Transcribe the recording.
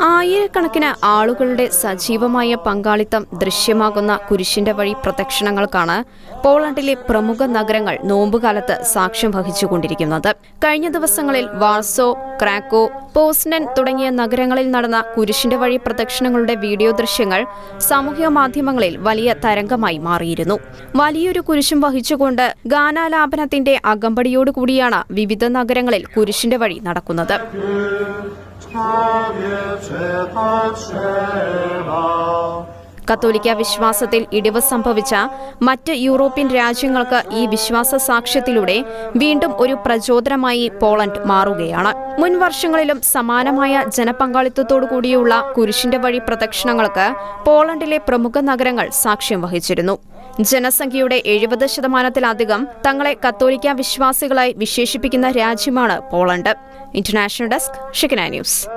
ആയിരക്കണക്കിന് ആളുകളുടെ സജീവമായ പങ്കാളിത്തം ദൃശ്യമാകുന്ന കുരിശിന്റെ വഴി പ്രദക്ഷിണങ്ങൾക്കാണ് പോളണ്ടിലെ പ്രമുഖ നഗരങ്ങൾ നോമ്പുകാലത്ത് സാക്ഷ്യം വഹിച്ചുകൊണ്ടിരിക്കുന്നത്. കഴിഞ്ഞ ദിവസങ്ങളിൽ വാർസോ ക്രാക്കോ പോസ്നൻ തുടങ്ങിയ നഗരങ്ങളിൽ നടന്ന കുരിശിന്റെ വഴി പ്രദക്ഷിണങ്ങളുടെ വീഡിയോ ദൃശ്യങ്ങൾ സാമൂഹ്യ മാധ്യമങ്ങളിൽ വലിയ തരംഗമായി മാറിയിരുന്നു. വലിയൊരു കുരിശും വഹിച്ചുകൊണ്ട് ഗാനാലാപനത്തിന്റെ അകമ്പടിയോടുകൂടിയാണ് വിവിധ നഗരങ്ങളിൽ കുരിശിന്റെ വഴി നടക്കുന്നത്. കത്തോലിക്ക വിശ്വാസത്തിൽ ഇടിവ് സംഭവിച്ച മറ്റ് യൂറോപ്യൻ രാജ്യങ്ങൾക്ക് ഈ വിശ്വാസ സാക്ഷ്യത്തിലൂടെ വീണ്ടും ഒരു പ്രചോദനമായി പോളണ്ട് മാറുകയാണ്. മുൻ വർഷങ്ങളിലും സമാനമായ ജനപങ്കാളിത്തത്തോടു കൂടിയുള്ള കുരിശിന്റെ വഴി പ്രദക്ഷിണങ്ങൾക്ക് പോളണ്ടിലെ പ്രമുഖ നഗരങ്ങൾ സാക്ഷ്യം വഹിച്ചിരുന്നു. ജനസംഖ്യയുടെ എഴുപത് ശതമാനത്തിലധികം തങ്ങളെ കത്തോലിക്ക വിശ്വാസികളായി വിശേഷിപ്പിക്കുന്ന രാജ്യമാണ് പോളണ്ട്. ഇന്റർനാഷണൽ ഡെസ്ക് ഷിക്കന ന്യൂസ്.